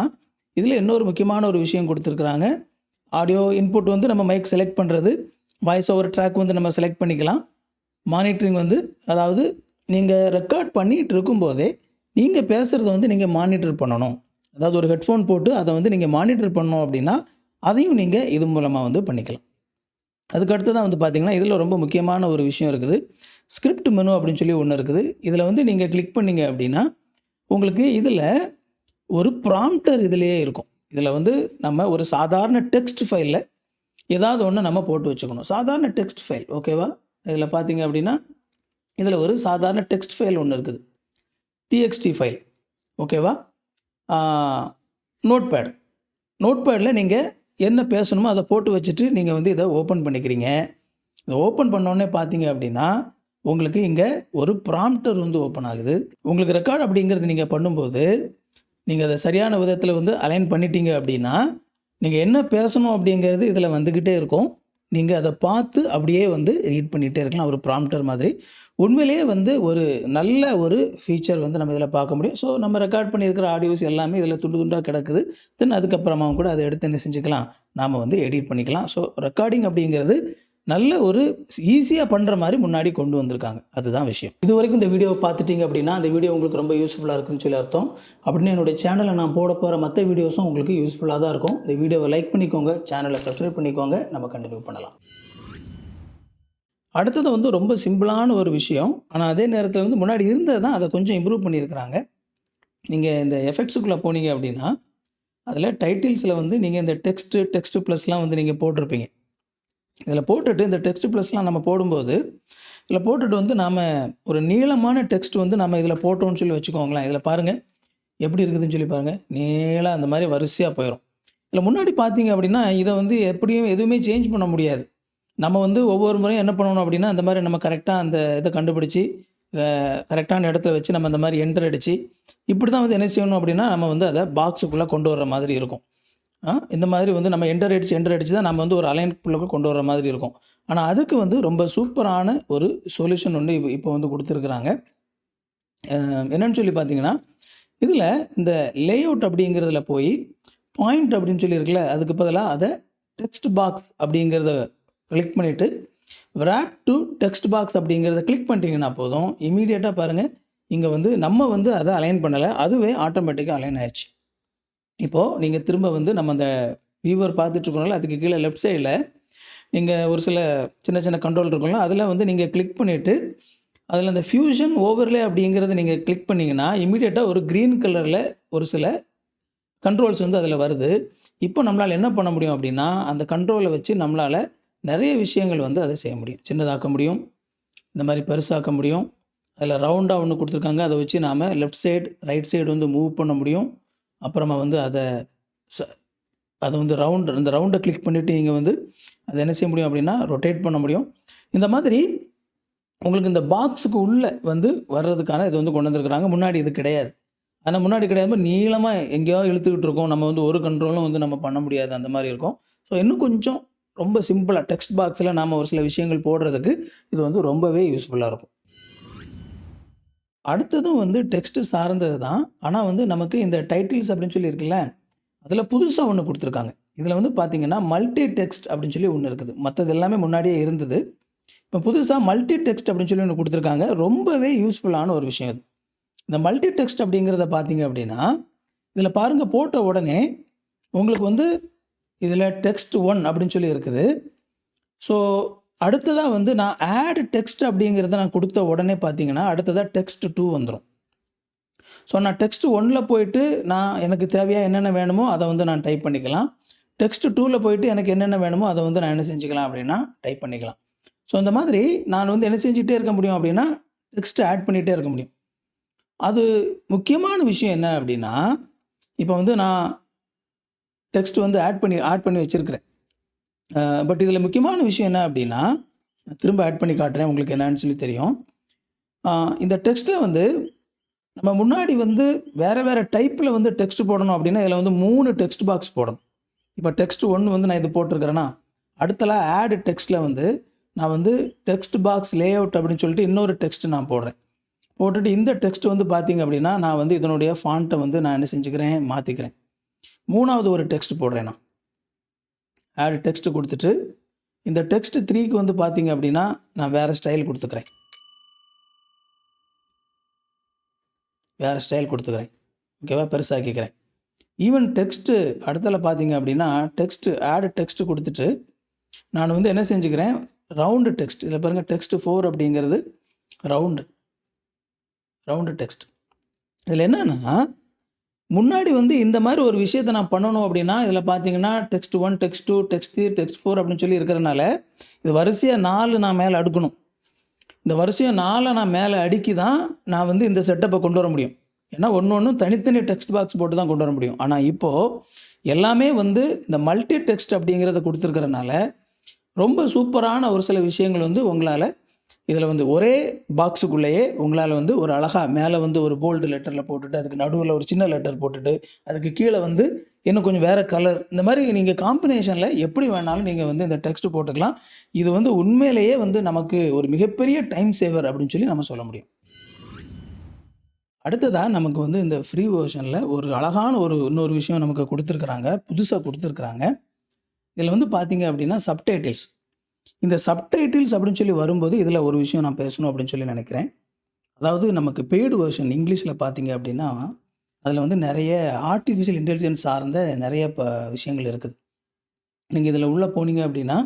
இதில் இன்னொரு முக்கியமான ஒரு விஷயம் கொடுத்துருக்குறாங்க. ஆடியோ இன்புட் வந்து நம்ம மைக் செலக்ட் பண்ணுறது வாய்ஸ் ஓவர் ட்ராக் வந்து நம்ம செலக்ட் பண்ணிக்கலாம். மானிட்டரிங் வந்து அதாவது நீங்கள் ரெக்கார்ட் பண்ணிகிட்டு இருக்கும்போதே நீங்கள் பேசுகிறத வந்து நீங்கள் மானிட்டர் பண்ணணும். அதாவது ஒரு ஹெட்ஃபோன் போட்டு அதை வந்து நீங்கள் மானிட்டர் பண்ணணும் அப்படின்னா அதையும் நீங்கள் இது மூலமாக வந்து பண்ணிக்கலாம். அதுக்கு அடுத்ததான் வந்து பார்த்திங்கன்னா இதில் ரொம்ப முக்கியமான ஒரு விஷயம் இருக்குது. ஸ்கிரிப்ட் மெனு அப்படின்னு சொல்லி ஒன்று இருக்குது. இதில் வந்து நீங்கள் கிளிக் பண்ணீங்க அப்படின்னா உங்களுக்கு இதில் ஒரு ப்ராம்ப்டர் இதிலேயே இருக்கும். இதில் வந்து நம்ம ஒரு சாதாரண டெக்ஸ்ட் ஃபைலில் ஏதாவது ஒன்று நம்ம போட்டு வச்சுக்கணும். சாதாரண டெக்ஸ்ட் ஃபைல் ஓகேவா இதில் பார்த்தீங்க அப்படின்னா இதில் ஒரு சாதாரண டெக்ஸ்ட் ஃபைல் ஒன்று இருக்குது. டிஎக்ஸ்டி ஃபைல் ஓகேவா நோட் பேட் நோட் பேடில் நீங்கள் என்ன பேசணுமோ அதை போட்டு வச்சுட்டு நீங்கள் வந்து இதை ஓப்பன் பண்ணிக்கிறீங்க. இதை ஓப்பன் பண்ணோடனே பார்த்தீங்க அப்படின்னா உங்களுக்கு இங்கே ஒரு ப்ராம்ப்டர் வந்து ஓப்பன் ஆகுது. உங்களுக்கு ரெக்கார்ட் அப்படிங்கிறது நீங்கள் பண்ணும்போது நீங்கள் அதை சரியான விதத்தில் வந்து அலைன் பண்ணிட்டீங்க அப்படின்னா நீங்கள் என்ன பேசணும் அப்படிங்கிறது இதில் வந்துக்கிட்டே இருக்கும். நீங்கள் அதை பார்த்து அப்படியே வந்து ரீட் பண்ணிகிட்டே இருக்கலாம் ஒரு ப்ராம்ப்டர் மாதிரி. உண்மையிலேயே வந்து ஒரு நல்ல ஒரு ஃபீச்சர் வந்து நம்ம இதில் பார்க்க முடியும். ஸோ நம்ம ரெக்கார்ட் பண்ணியிருக்கிற ஆடியோஸ் எல்லாமே இதில் துண்டு துண்டாக கிடக்குது. தென் அதுக்கப்புறமாவும் கூட அதை எடுத்து என்ன செஞ்சுக்கலாம்? நாம் வந்து எடிட் பண்ணிக்கலாம். ஸோ ரெக்கார்டிங் அப்படிங்கிறது நல்ல ஒரு ஈஸியாக பண்ணுற மாதிரி முன்னாடி கொண்டு வந்திருக்காங்க. அதுதான் விஷயம். இது வரைக்கும் இந்த வீடியோவை பார்த்துட்டிங்க அப்படின்னா அந்த வீடியோ உங்களுக்கு ரொம்ப யூஸ்ஃபுல்லாக இருக்குதுன்னு சொல்லி அர்த்தம். அப்படின்னு என்னுடைய சேனலில் நான் போட போகிற மற்ற வீடியோஸும் உங்களுக்கு யூஸ்ஃபுல்லாக தான் இருக்கும். இந்த வீடியோவை லைக் பண்ணிக்கோங்க சேனலை சப்ஸ்கிரைப் பண்ணிக்கோங்க. நம்ம கண்டினியூ பண்ணலாம். அடுத்தது வந்து ரொம்ப சிம்பிளான ஒரு விஷயம். ஆனால் அதே நேரத்தில் வந்து முன்னாடி இருந்தது தான் அதை கொஞ்சம் இம்ப்ரூவ் பண்ணியிருக்கிறாங்க. நீங்கள் இந்த எஃபெக்ட்ஸுக்குள்ளே போனீங்க அப்படின்னா அதில் டைட்டில்ஸில் வந்து நீங்கள் இந்த டெக்ஸ்ட்டு டெக்ஸ்ட்டு ப்ளஸ்லாம் வந்து நீங்கள் போட்டிருப்பீங்க. இதில் போட்டுட்டு இந்த டெக்ஸ்ட் ப்ளஸ்லாம் நம்ம போடும்போது இதில் போட்டுட்டு வந்து நாம் ஒரு நீளமான டெக்ஸ்ட் வந்து நம்ம இதில் போட்டோம்னு சொல்லி வச்சுக்கோங்களேன். இதில் பாருங்கள் எப்படி இருக்குதுன்னு சொல்லி பாருங்கள் நீளாக அந்த மாதிரி வரிசையாக போயிடும் இல்லை முன்னாடி பார்த்தீங்க அப்படின்னா இதை வந்து எப்படியும் எதுவுமே சேஞ்ச் பண்ண முடியாது. நம்ம வந்து ஒவ்வொரு முறையும் என்ன பண்ணணும் அப்படின்னா அந்த மாதிரி நம்ம கரெக்டாக அந்த இதை கண்டுபிடிச்சி கரெக்டான இடத்துல வச்சு நம்ம அந்த மாதிரி என்டர் அடித்து இப்படி தான் வந்து என்ன செய்யணும் அப்படின்னா நம்ம வந்து அதை பாக்ஸுக்குள்ளே கொண்டு வர்ற மாதிரி இருக்கும். இந்த மாதிரி வந்து நம்ம என்டர் அடிச்சு என்டர் அடிச்சு தான் நம்ம வந்து ஒரு அலைன்குள்ளே கொண்டு வர மாதிரி இருக்கும். ஆனால் அதுக்கு வந்து ரொம்ப சூப்பரான ஒரு சொல்யூஷன் ஒன்று இப்போ இப்போ வந்து கொடுத்துருக்குறாங்க. என்னென்னு என்னன்னு சொல்லி பார்த்தீங்கன்னா இதில் இந்த லேஅவுட் அப்படிங்கிறதுல போய் பாயிண்ட் அப்படின்னு சொல்லி இருக்குல்ல அதுக்கு பதிலாக அதை டெக்ஸ்ட் பாக்ஸ் அப்படிங்கிறத கிளிக் பண்ணிவிட்டு ரேப் டு டெக்ஸ்ட் பாக்ஸ் அப்படிங்கிறத கிளிக் பண்ணிட்டீங்கன்னா போதும். இமீடியட்டாக பாருங்கள் இங்கே வந்து நம்ம வந்து அதை அலைன் பண்ணலை அதுவே ஆட்டோமேட்டிக்காக அலைன் ஆயிடுச்சு. இப்போது நீங்கள் திரும்ப வந்து நம்ம அந்த வியூவர் பார்த்துட்ருக்கோம்ல அதுக்கு கீழே லெஃப்ட் சைடில் நீங்கள் ஒரு சில சின்ன சின்ன கண்ட்ரோல் இருக்கும்ல அதில் வந்து நீங்கள் கிளிக் பண்ணிவிட்டு அதில் அந்த ஃபியூஷன் ஓவர்லே அப்படிங்கிறத நீங்கள் கிளிக் பண்ணிங்கன்னா இமீடியட்டாக ஒரு க்ரீன் கலரில் ஒரு சில கண்ட்ரோல்ஸ் வந்து அதில் வருது. இப்போ நம்மளால் என்ன பண்ண முடியும் அப்படின்னா அந்த கண்ட்ரோலை வச்சு நம்மளால் நிறைய விஷயங்கள் வந்து அதை செய்ய முடியும். சின்னதாக்க முடியும் இந்த மாதிரி பெருசாக்க முடியும் அதில் ரவுண்டாக ஒன்று கொடுத்துருக்காங்க அதை வச்சு நாம் லெஃப்ட் சைடு ரைட் சைடு வந்து மூவ் பண்ண முடியும். அப்புறமா வந்து அதை ச அதை வந்து ரவுண்ட் இந்த ரவுண்டை கிளிக் பண்ணிவிட்டு நீங்கள் வந்து அதை என்ன செய்ய முடியும் அப்படின்னா ரொட்டேட் பண்ண முடியும். இந்த மாதிரி உங்களுக்கு இந்த பாக்ஸுக்கு உள்ளே வந்து வர்றதுக்கான இது வந்து கொண்டு வந்திருக்கிறாங்க. முன்னாடி இது கிடையாது. ஆனால் முன்னாடி கிடையாது. நீளமாக எங்கேயோ இழுத்துக்கிட்டு இருக்கோம். நம்ம வந்து ஒரு கண்ட்ரோலும் வந்து நம்ம பண்ண முடியாது. அந்த மாதிரி இருக்கும். ஸோ இன்னும் கொஞ்சம் ரொம்ப சிம்பிளாக டெக்ஸ்ட் பாக்ஸில் நாம் ஒரு சில விஷயங்கள் போடுறதுக்கு இது வந்து ரொம்பவே யூஸ்ஃபுல்லாக இருக்கும். அடுத்ததும் வந்து டெக்ஸ்ட்டு சார்ந்தது தான். ஆனால் வந்து நமக்கு இந்த டைட்டில்ஸ் அப்படின்னு சொல்லி இருக்குல்ல அதில் புதுசாக ஒன்று கொடுத்துருக்காங்க. இதில் வந்து பார்த்தீங்கன்னா மல்டி டெக்ஸ்ட் அப்படின்னு சொல்லி ஒன்று இருக்குது. மற்றது எல்லாமே முன்னாடியே இருந்தது. இப்போ புதுசாக மல்டி டெக்ஸ்ட் அப்படின்னு சொல்லி ஒன்று கொடுத்துருக்காங்க. ரொம்பவே யூஸ்ஃபுல்லான ஒரு விஷயம் இது. இந்த மல்டி டெக்ஸ்ட் அப்படிங்கிறத பார்த்தீங்க அப்படின்னா இதில் பாருங்கள் போட்ட உடனே உங்களுக்கு வந்து இதில் டெக்ஸ்ட் ஒன் அப்படின்னு சொல்லி இருக்குது. ஸோ அடுத்ததாக வந்து நான் ஆட் டெக்ஸ்ட் அப்படிங்கிறத நான் கொடுத்த உடனே பார்த்தீங்கன்னா அடுத்ததாக டெக்ஸ்ட் டூ வந்துடும் ஸோ நான் டெக்ஸ்ட் ஒன்னில் போயிட்டு நான் எனக்கு தேவையாக என்னென்ன வேணுமோ அதை வந்து நான் டைப் பண்ணிக்கலாம். டெக்ஸ்ட் டூவில் போயிட்டு எனக்கு என்னென்ன வேணுமோ அதை வந்து நான் என்ன செஞ்சுக்கலாம் அப்படின்னா டைப் பண்ணிக்கலாம். ஸோ இந்த மாதிரி நான் வந்து என்ன செஞ்சுட்டே இருக்க முடியும் அப்படின்னா டெக்ஸ்ட் ஆட் பண்ணிகிட்டே இருக்க முடியும். அது முக்கியமான விஷயம் என்ன அப்படின்னா இப்போ வந்து நான் டெக்ஸ்ட் வந்து ஆட் பண்ணி ஆட் பண்ணி வச்சுருக்கிறேன். பட் இதில் முக்கியமான விஷயம் என்ன அப்படின்னா திரும்ப ஆட் பண்ணி காட்டுறேன் உங்களுக்கு என்னன்னு சொல்லி தெரியும். இந்த டெக்ஸ்ட்டை வந்து நம்ம முன்னாடி வந்து வேறு வேறு டைப்பில் வந்து டெக்ஸ்ட் போடணும் அப்படின்னா இதில் வந்து மூணு டெக்ஸ்ட் பாக்ஸ் போடணும். இப்போ டெக்ஸ்ட் ஒன்று வந்து நான் இது போட்டிருக்கிறேன்னா அடுத்தலாம் ஆடு டெக்ஸ்ட்டில் வந்து நான் வந்து டெக்ஸ்ட் பாக்ஸ் லே அவுட் அப்படின்னு சொல்லிட்டு இன்னொரு டெக்ஸ்ட் நான் போடுறேன். போட்டுட்டு இந்த டெக்ஸ்ட் வந்து பார்த்தீங்க அப்படின்னா நான் வந்து இதனுடைய ஃபாண்ட்டை வந்து நான் என்ன செஞ்சுக்கிறேன் மாற்றிக்கிறேன் மூணாவது ஒரு டெக்ஸ்ட் போடுறேன் நான். ஆட் டெக்ஸ்ட்டு கொடுத்துட்டு இந்த டெக்ஸ்ட் த்ரீக்கு வந்து பார்த்தீங்க அப்படின்னா நான் வேறு ஸ்டைல் கொடுத்துக்கிறேன். வேறு ஸ்டைல் கொடுத்துக்கிறேன். ஓகேவா பெருசாக்கிக்கிறேன். ஈவன் டெக்ஸ்ட்டு அடுத்தல பார்த்தீங்க அப்படின்னா டெக்ஸ்ட்டு ஆடு டெக்ஸ்ட் கொடுத்துட்டு நான் வந்து என்ன செஞ்சுக்கிறேன்? ரவுண்டு டெக்ஸ்ட் இதில் பாருங்கள் டெக்ஸ்ட்டு ஃபோர் அப்படிங்கிறது ரவுண்டு ரவுண்டு டெக்ஸ்ட் இதில் என்னென்னா முன்னாடி வந்து இந்த மாதிரி ஒரு விஷயத்தை நான் பண்ணணும் அப்படின்னா இதில் பார்த்தீங்கன்னா text one text two text three text four அப்படின்னு சொல்லி இருக்கிறனால இது வரிசையாக நாலு நான் மேலே அடுக்கணும். இந்த வரிசையாக நாலை நான் மேலே அடுக்கி தான் நான் வந்து இந்த செட்டப்பை கொண்டு வர முடியும். ஏன்னா ஒன்று ஒன்று தனித்தனி டெக்ஸ்ட் பாக்ஸ் போட்டு தான் கொண்டு வர முடியும். ஆனால் இப்போது எல்லாமே வந்து இந்த மல்டி டெக்ஸ்ட் அப்படிங்கிறத கொடுத்துருக்கறனால ரொம்ப சூப்பரான ஒரு சில விஷயங்கள் வந்து உங்களால் இதில் வந்து ஒரே பாக்ஸுக்குள்ளேயே உங்களால் வந்து ஒரு அழகாக மேலே வந்து ஒரு போல்டு லெட்டரில் போட்டுட்டு அதுக்கு நடுவில் ஒரு சின்ன லெட்டர் போட்டுட்டு அதுக்கு கீழே வந்து இன்னும் கொஞ்சம் வேறு கலர் இந்த மாதிரி நீங்கள் காம்பினேஷனில் எப்படி வேணாலும் நீங்கள் வந்து இந்த டெக்ஸ்ட் போட்டுக்கலாம். இது வந்து உண்மையிலேயே வந்து நமக்கு ஒரு மிகப்பெரிய டைம் சேவர் அப்படின்னு சொல்லி நம்ம சொல்ல முடியும். அடுத்ததாக நமக்கு வந்து இந்த ஃப்ரீ வேர்ஷனில் ஒரு அழகான ஒரு இன்னொரு விஷயம் நமக்கு கொடுத்துருக்குறாங்க புதுசாக கொடுத்துருக்குறாங்க. இதில் வந்து பார்த்தீங்க அப்படின்னா சப்டைட்டில்ஸ் இந்த சப்டைட்டில்ஸ் அப்படின்னு சொல்லி வரும்போது இதில் ஒரு விஷயம் நான் பேசணும் அப்படின்னு சொல்லி நினைக்கிறேன். அதாவது நமக்கு பெய்டு வேர்ஷன் இங்கிலீஷில் பார்த்தீங்க அப்படின்னா அதில் வந்து நிறைய ஆர்டிஃபிஷியல் இன்டெலிஜென்ஸ் சார்ந்த நிறைய ப விஷயங்கள் இருக்குது. நீங்கள் இதில் உள்ளே போனீங்க அப்படின்னா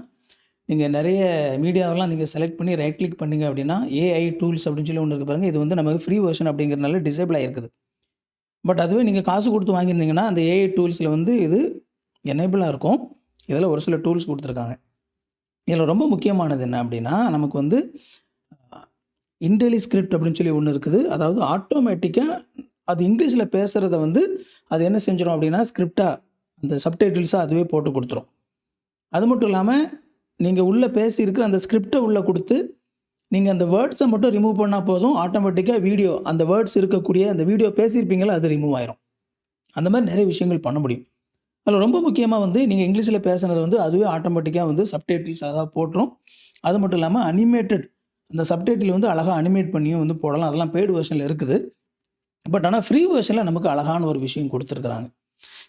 நீங்கள் நிறைய மீடியாவெல்லாம் நீங்கள் செலக்ட் பண்ணி ரைட் கிளிக் பண்ணிங்க அப்படின்னா ஏஐ டூல்ஸ் அப்படின்னு சொல்லி ஒன்று இருக்கு பாருங்கள் இது வந்து நமக்கு ஃப்ரீ வெர்ஷன் அப்படிங்கிறனால டிசேபிள் ஆகிருக்குது பட் அதுவே நீங்கள் காசு கொடுத்து வாங்கியிருந்தீங்கன்னா அந்த ஏஐ டூல்ஸில் வந்து இது எனேபிளாக இருக்கும். இதில் ஒரு சில டூல்ஸ் கொடுத்துருக்காங்க. இதில் ரொம்ப முக்கியமானது என்ன அப்படின்னா நமக்கு வந்து இன்டெலி ஸ்கிரிப்ட் அப்படின்னு சொல்லி ஒன்று இருக்குது. அதாவது ஆட்டோமேட்டிக்காக அது இங்கிலீஷில் பேசுகிறத வந்து அது என்ன செஞ்சிடும் அப்படின்னா ஸ்கிரிப்டாக அந்த சப்டைட்டில்ஸாக அதுவே போட்டு கொடுத்துரும். அது மட்டும் இல்லாமல் நீங்கள் உள்ளே பேசியிருக்கிற அந்த ஸ்கிரிப்டை உள்ளே கொடுத்து நீங்கள் அந்த வேர்ட்ஸை மட்டும் ரிமூவ் பண்ணால் போதும் ஆட்டோமேட்டிக்காக வீடியோ அந்த வேர்ட்ஸ் இருக்கக்கூடிய அந்த வீடியோ பேசியிருப்பீங்களா அது ரிமூவ் ஆயிரும். அந்த மாதிரி நிறைய விஷயங்கள் பண்ண முடியும். அதில் ரொம்ப முக்கியமாக வந்து நீங்கள் இங்கிலீஷில் பேசுனது வந்து அதுவே ஆட்டோமேட்டிக்காக வந்து சப்டைட்டில்ஸ் அதாவது போட்டுரும். அது மட்டும் இல்லாமல் அனிமேட்டட் அந்த சப்டைட்டில் வந்து அழகாக அனிமேட் பண்ணியும் வந்து போடலாம். அதெல்லாம் பெய்டு வேர்ஷனில் இருக்குது. பட் ஆனால் ஃப்ரீ வேர்ஷனில் நமக்கு அழகான ஒரு விஷயம் கொடுத்துருக்குறாங்க.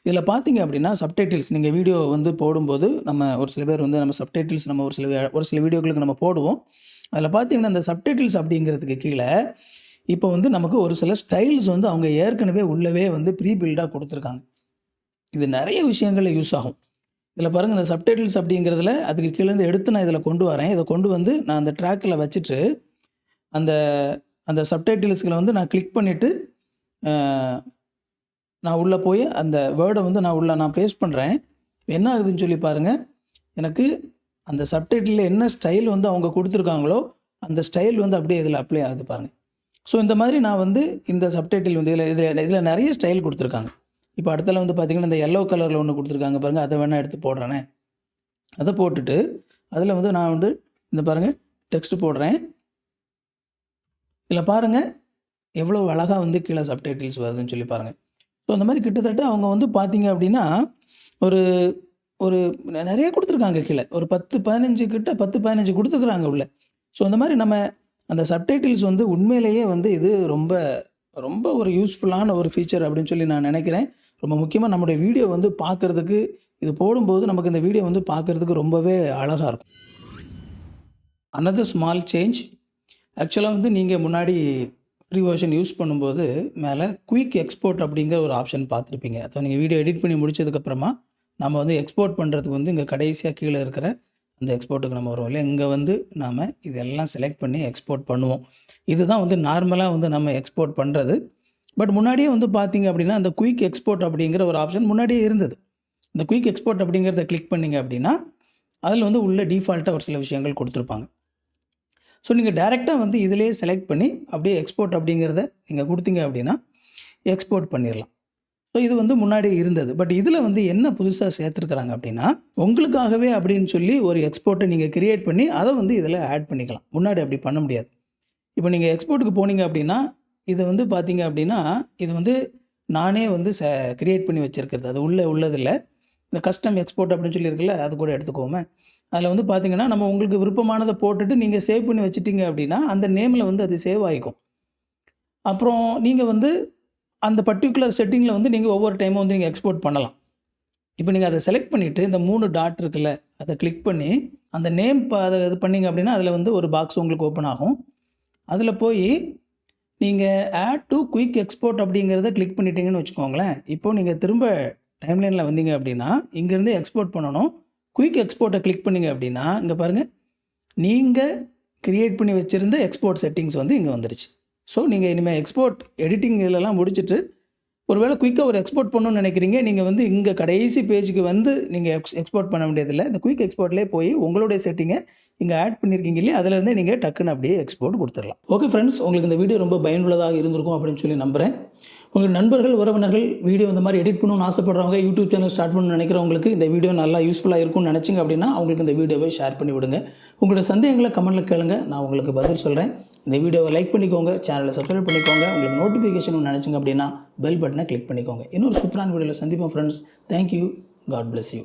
இதில் பார்த்தீங்க அப்படின்னா சப்டைட்டில்ஸ் நீங்கள் வீடியோ வந்து போடும்போது நம்ம ஒரு சில பேர் வந்து நம்ம சப்டைட்டில்ஸ் நம்ம ஒரு சில ஒரு சில வீடியோக்களுக்கு நம்ம போடுவோம். அதில் பார்த்தீங்கன்னா அந்த சப்டைட்டில்ஸ் அப்படிங்கிறதுக்கு கீழே இப்போ வந்து நமக்கு ஒரு சில ஸ்டைல்ஸ் வந்து அவங்க ஏற்கனவே உள்ளவே வந்து ப்ரீ பில்டாக கொடுத்துருக்காங்க. இது நிறைய விஷயங்களில் யூஸ் ஆகும். இதில் பாருங்கள் இந்த சப்டைட்டில்ஸ் அப்படிங்கிறதுல அதுக்கு கீழேருந்து எடுத்து நான் இதில் கொண்டு வரேன். இதை கொண்டு வந்து நான் அந்த ட்ராக்கில் வச்சுட்டு அந்த அந்த சப்டைட்டில்ஸ்களை வந்து நான் கிளிக் பண்ணிவிட்டு நான் உள்ளே போய் அந்த வேர்டை வந்து நான் உள்ளே நான் பேஸ்ட் பண்ணுறேன் என்ன ஆகுதுன்னு சொல்லி பாருங்கள் எனக்கு அந்த சப்டைட்டிலில் என்ன ஸ்டைல் வந்து அவங்க கொடுத்துருக்காங்களோ அந்த ஸ்டைல் வந்து அப்படியே இதில் அப்ளை ஆகுது பாருங்கள் ஸோ இந்த மாதிரி நான் வந்து இந்த சப்டைட்டில் வந்து இதில் இதில் இதில் நிறைய ஸ்டைல் கொடுத்துருக்காங்க. இப்போ அடுத்தல வந்து பார்த்திங்கன்னா இந்த எல்லோ கலரில் ஒன்று கொடுத்துருக்காங்க பாருங்கள் அதை வேணால் எடுத்து போடுறேனே. அதை போட்டுட்டு அதில் வந்து நான் வந்து இந்த பாருங்கள் டெக்ஸ்ட் போடுறேன். இதில் பாருங்கள் எவ்வளோ அழகாக வந்து கீழே சப்டைட்டில்ஸ் வருதுன்னு சொல்லி பாருங்கள் ஸோ அந்த மாதிரி கிட்டத்தட்ட அவங்க வந்து பார்த்தீங்க அப்படின்னா ஒரு ஒரு நிறைய கொடுத்துருக்காங்க கீழே. ஒரு பத்து பதினஞ்சு கிட்ட பத்து பதினஞ்சு கொடுத்துருக்குறாங்க உள்ள. ஸோ அந்த மாதிரி நம்ம அந்த சப்டைட்டில்ஸ் வந்து உண்மையிலேயே வந்து இது ரொம்ப ரொம்ப ஒரு யூஸ்ஃபுல்லான ஒரு ஃபீச்சர் அப்படின்னு சொல்லி நான் நினைக்கிறேன். ரொம்ப முக்கியமாக நம்முடைய வீடியோ வந்து பார்க்குறதுக்கு இது போடும்போது நமக்கு இந்த வீடியோ வந்து பார்க்குறதுக்கு ரொம்பவே அழகாக இருக்கும். அனதர் ஸ்மால் சேஞ்ச் ஆக்சுவலாக வந்து நீங்கள் முன்னாடி ஃப்ரீ வேர்ஷன் யூஸ் பண்ணும்போது மேலே குயிக் எக்ஸ்போர்ட் அப்படிங்கிற ஒரு ஆப்ஷன் பார்த்துருப்பீங்க. அதாவது நீங்கள் வீடியோ எடிட் பண்ணி முடிச்சதுக்கப்புறமா நம்ம வந்து எக்ஸ்போர்ட் பண்ணுறதுக்கு வந்து இங்கே கடைசியாக கீழே இருக்கிற அந்த எக்ஸ்போர்ட்டுக்கு நம்ம வருவோம் இல்லையா? இங்கே வந்து நாம் இதெல்லாம் செலக்ட் பண்ணி எக்ஸ்போர்ட் பண்ணுவோம். இதுதான் வந்து நார்மலாக வந்து நம்ம எக்ஸ்போர்ட் பண்ணுறது பட் முன்னாடியே வந்து பார்த்தீங்க அப்படின்னா அந்த குயிக் எக்ஸ்போர்ட் அப்படிங்கிற ஒரு ஆப்ஷன் முன்னாடியே இருந்தது. இந்த குயிக் எக்ஸ்போர்ட் அப்படிங்கிறத கிளிக் பண்ணீங்க அப்படின்னா அதில் வந்து உள்ள டிஃபால்ட்டாக ஒரு சில விஷயங்கள் கொடுத்துருப்பாங்க. ஸோ நீங்கள் டேரெக்டாக வந்து இதிலேயே செலக்ட் பண்ணி அப்படியே எக்ஸ்போர்ட் அப்படிங்கிறத நீங்கள் கொடுத்தீங்க அப்படின்னா எக்ஸ்போர்ட் பண்ணிடலாம் ஸோ இது வந்து முன்னாடியே இருந்தது. பட் இதில் வந்து என்ன புதுசாக சேர்த்துருக்குறாங்க அப்படின்னா உங்களுக்காகவே அப்படின்னு சொல்லி ஒரு எக்ஸ்போர்ட்டை நீங்கள் கிரியேட் பண்ணி அதை வந்து இதில் ஆட் பண்ணிக்கலாம். முன்னாடி அப்படி பண்ண முடியாது. இப்போ நீங்கள் எக்ஸ்போர்ட்டுக்கு போனீங்க அப்படின்னா இது வந்து பார்த்தீங்க அப்படின்னா இது வந்து நானே வந்து ச கிரியேட் பண்ணி வச்சுருக்கிறது. அது உள்ளே உள்ளதில்ல. இந்த கஸ்டம் எக்ஸ்போர்ட் அப்படின்னு சொல்லியிருக்குல்ல அது கூட எடுத்துக்கோமே. அதில் வந்து பார்த்தீங்கன்னா நம்ம உங்களுக்கு விருப்பமானதை போட்டுட்டு நீங்கள் சேவ் பண்ணி வச்சுட்டிங்க அப்படின்னா அந்த நேமில் வந்து அது சேவ் ஆகிக்கும் அப்புறம் நீங்கள் வந்து அந்த பர்டிகுலர் செட்டிங்கில் வந்து நீங்கள் ஒவ்வொரு டைமும் வந்து நீங்கள் எக்ஸ்போர்ட் பண்ணலாம். இப்போ நீங்கள் அதை செலக்ட் பண்ணிவிட்டு இந்த மூணு டாட் இருக்குல்ல அதை கிளிக் பண்ணி அந்த நேம் இப்போ அதை இது பண்ணீங்க அப்படின்னா அதில் வந்து ஒரு பாக்ஸ் உங்களுக்கு ஓப்பன் ஆகும். அதில் போய் நீங்கள் ஆட் டு குயிக் எக்ஸ்போர்ட் அப்படிங்கிறத கிளிக் பண்ணிட்டீங்கன்னு வச்சுக்கோங்களேன். இப்போது நீங்கள் திரும்ப டைம்லைனில் வந்தீங்க அப்படின்னா இங்கேருந்து எக்ஸ்போர்ட் பண்ணணும். குயிக் எக்ஸ்போர்ட்டை கிளிக் பண்ணிங்க அப்படின்னா இங்கே பாருங்கள் நீங்கள் க்ரியேட் பண்ணி வச்சுருந்த எக்ஸ்போர்ட் செட்டிங்ஸ் வந்து இங்கே வந்துருச்சு. ஸோ நீங்கள் இனிமேல் எக்ஸ்போர்ட் எடிட்டிங் இதெல்லாம் முடிச்சுட்டு ஒருவேளை குயிக்காக ஒரு எக்ஸ்போர்ட் பண்ணணும்னு நினைக்கிறீங்க நீங்கள் வந்து இங்கே கடைசி பேஜுக்கு வந்து நீங்கள் எக்ஸ் எக்ஸ்போர்ட் பண்ண வேண்டியதில்லை. இந்த குயிக் எக்ஸ்போர்ட்லேயே போய் உங்களுடைய செட்டிங்கை இங்கே ஆட் பண்ணியிருக்கீங்க இல்லையா? அதுலேருந்தே நீங்கள் டக்குன்னு அப்படியே எக்ஸ்போர்ட் கொடுத்துடலாம். ஓகே ஃப்ரெண்ட்ஸ் உங்களுக்கு இந்த வீடியோ ரொம்ப பயனுள்ளதாக இருந்திருக்கும் அப்படின்னு சொல்லி நம்புகிறேன் உங்கள் நண்பர்கள் உறவினர்கள் வீடியோ இந்த மாதிரி எடிட் பண்ணணும்னு ஆசைப்படுறவங்க யூடியூப் சேனல் ஸ்டார்ட் பண்ணணும்னு நினைக்கிறவங்களுக்கு இந்த வீடியோ நல்லா யூஸ்ஃபுல்லாக இருக்கும்னு நினச்சிங்க அப்படின்னா அவங்களுக்கு இந்த வீடியோவை ஷேர் பண்ணி விடுங்க. உங்களோட சந்தேகங்களை கமெண்ட்டில் கேளுங்க. நான் உங்களுக்கு பதில் சொல்கிறேன் இந்த வீடியோவை லைக் பண்ணிக்கோங்க சேனலை சப்ஸ்கிரைப் பண்ணிக்கோங்க உங்களுக்கு நோட்டிஃபிகேஷன் நினச்சிங்க அப்படின்னா பெல் பட்டனை கிளிக் பண்ணிக்கோங்க. இன்னொரு சூப்பரான வீடியோவில் சந்திப்போம் friends thank you God bless you